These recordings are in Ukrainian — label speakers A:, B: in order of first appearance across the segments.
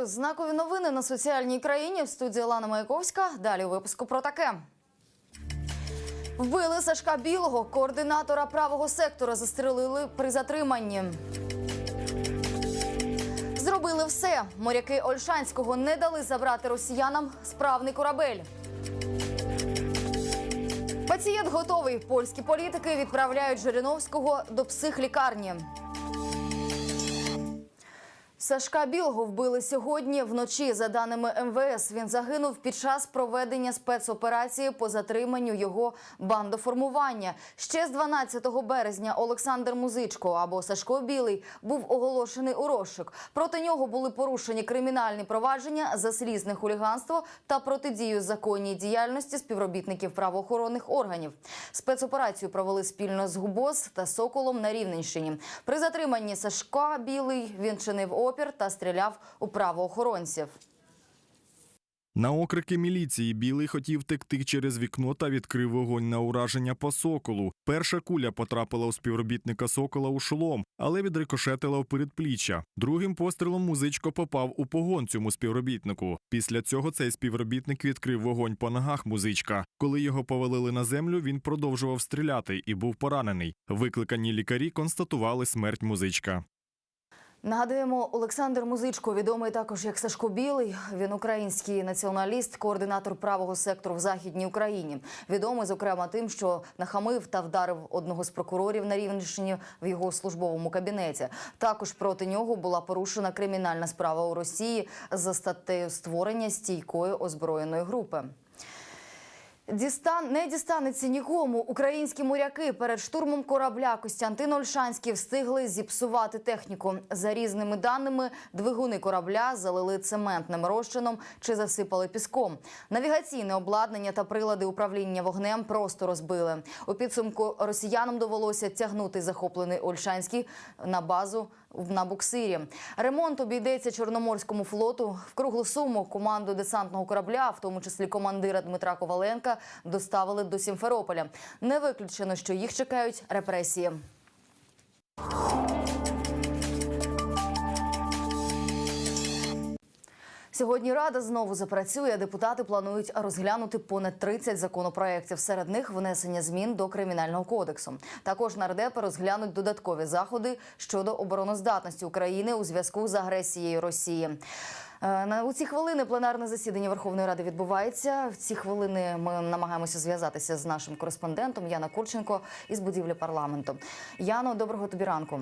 A: Вітаю! Знакові новини на соціальній країні в студії Лана Маяковська. Далі у випуску про таке. Вбили Сашка Білого, координатора правого сектора, застрелили при затриманні. Зробили все. Моряки Ольшанського не дали забрати росіянам справний корабель. Пацієнт готовий. Польські політики відправляють Жириновського до психлікарні. Сашка Білого вбили сьогодні вночі. За даними МВС, він загинув під час проведення спецоперації по затриманню його бандоформування. Ще з 12 березня Олександр Музичко або Сашко Білий був оголошений у розшук. Проти нього були порушені кримінальні провадження за слізне хуліганство та протидію законній діяльності співробітників правоохоронних органів. Спецоперацію провели спільно з ГУБОЗ та Соколом на Рівненщині. При затриманні Сашка Білий він чинив опір та стріляв у правоохоронців.
B: На окрики міліції білий хотів текти через вікно та відкрив вогонь на ураження по соколу. Перша куля потрапила у співробітника сокола у шолом, але відрикошетила у передпліччя. Другим пострілом музичко попав у погон цьому співробітнику. Після цього цей співробітник відкрив вогонь по ногах музичка. Коли його повалили на землю, він продовжував стріляти і був поранений. Викликані лікарі констатували смерть музичка.
A: Нагадаємо, Олександр Музичко, відомий також як Сашко Білий. Він український націоналіст, координатор правого сектору в західній Україні. Відомий, зокрема, тим, що нахамив та вдарив одного з прокурорів на Рівненщині в його службовому кабінеті. Також проти нього була порушена кримінальна справа у Росії за статтею створення стійкої озброєної групи. Дістан не дістанеться нікому. Українські моряки перед штурмом корабля Костянтин Ольшанський встигли зіпсувати техніку. За різними даними, двигуни корабля залили цементним розчином чи засипали піском. Навігаційне обладнання та прилади управління вогнем просто розбили. У підсумку росіянам довелося тягнути захоплений Ольшанський на базу на буксирі. Ремонт обійдеться Чорноморському флоту. В круглу суму команду десантного корабля, в тому числі командира Дмитра Коваленка, доставили до Сімферополя. Не виключено, що їх чекають репресії. Сьогодні рада знову запрацює. Депутати планують розглянути понад 30 законопроєктів. Серед них внесення змін до кримінального кодексу. Також нардепи розглянуть додаткові заходи щодо обороноздатності України у зв'язку з агресією Росії. Е, На у ці хвилини пленарне засідання Верховної Ради відбувається. В ці хвилини ми намагаємося зв'язатися з нашим кореспондентом Яна Курченко із будівлі парламенту. Яно, доброго тобі ранку.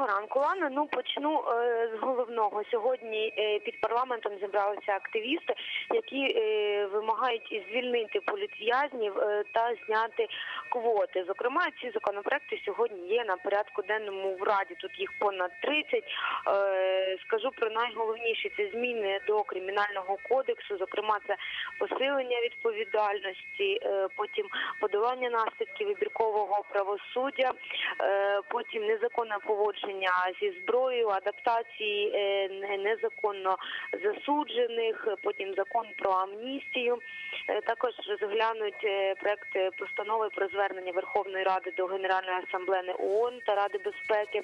C: Доброго ранку, Лана. Ну почну е, з головного. Сьогодні е, під парламентом зібралися активісти, які е, вимагають звільнити політв'язнів е, та зняти квоти. Зокрема, ці законопроекти сьогодні є на порядку денному в раді. Тут їх понад 30. Е, скажу про найголовніші це зміни до кримінального кодексу. Зокрема, це посилення відповідальності, е, потім подолання наслідків вибіркового правосуддя, потім незаконне поводження зі зброєю, адаптації незаконно засуджених, потім закон про амністію. Е, Також розглянуть е, проект постанови про звернення Верховної Ради до Генеральної асамблеї ООН та Ради безпеки,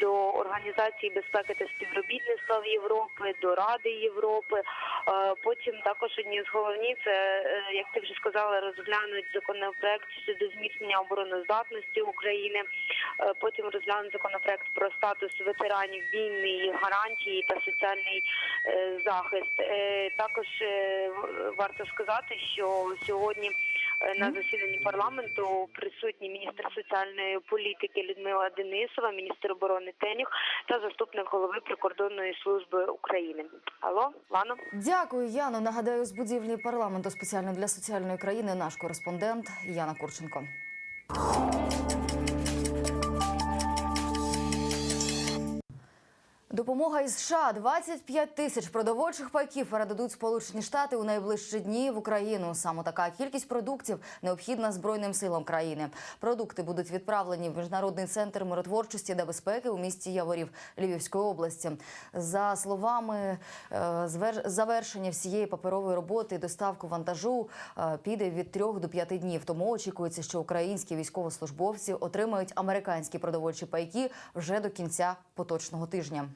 C: до Організації безпеки та співробітництва Європи, до Ради Європи. Е, Потім також одні з головні це, е, як ти вже сказала, розглянуть законопроект щодо зміцнення обороноздатності України. Е, Потім розглянуть законопроект про статус ветеранів війни, гарантії та соціальний захист. Також варто сказати, що сьогодні на засіданні парламенту присутні міністр соціальної політики Людмила Денисова, міністр оборони Тенюх та заступник голови прикордонної служби України. Алло, Лано?
A: Дякую, Яно. Нагадаю, з будівлі парламенту спеціально для соціальної країни наш кореспондент Яна Курченко. Допомога із США 25 тисяч продовольчих пайків передадуть Сполучені Штати у найближчі дні в Україну. Саме така кількість продуктів необхідна збройним силам країни. Продукти будуть відправлені в міжнародний центр миротворчості та безпеки у місті Яворів Львівської області. За словами е, завершення всієї паперової роботи доставку вантажу е, піде від 3 до 5 днів. Тому очікується, що українські військовослужбовці отримають американські продовольчі пайки вже до кінця поточного тижня.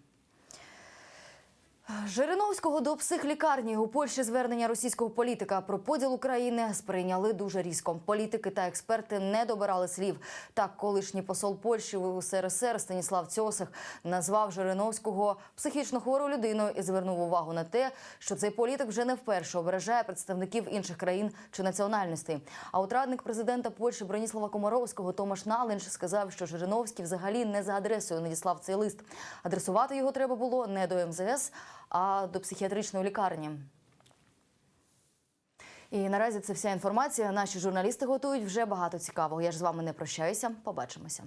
A: Жириновського до психлікарні у Польщі звернення російського політика про поділ України сприйняли дуже різко. Політики та експерти не добирали слів. Так, колишній посол Польщі в СРСР Станіслав Цьосих назвав Жириновського психічно хворою людиною і звернув увагу на те, що цей політик вже не вперше ображає представників інших країн чи національностей. А от радник президента Польщі Броніслава Комаровського Томаш Налинш сказав, що Жириновський взагалі не за адресою надіслав цей лист. Адресувати його треба було не до МЗС, а до психіатричної лікарні. І наразі це вся інформація. Наші журналісти готують вже багато цікавого. Я ж з вами не прощаюся. Побачимося.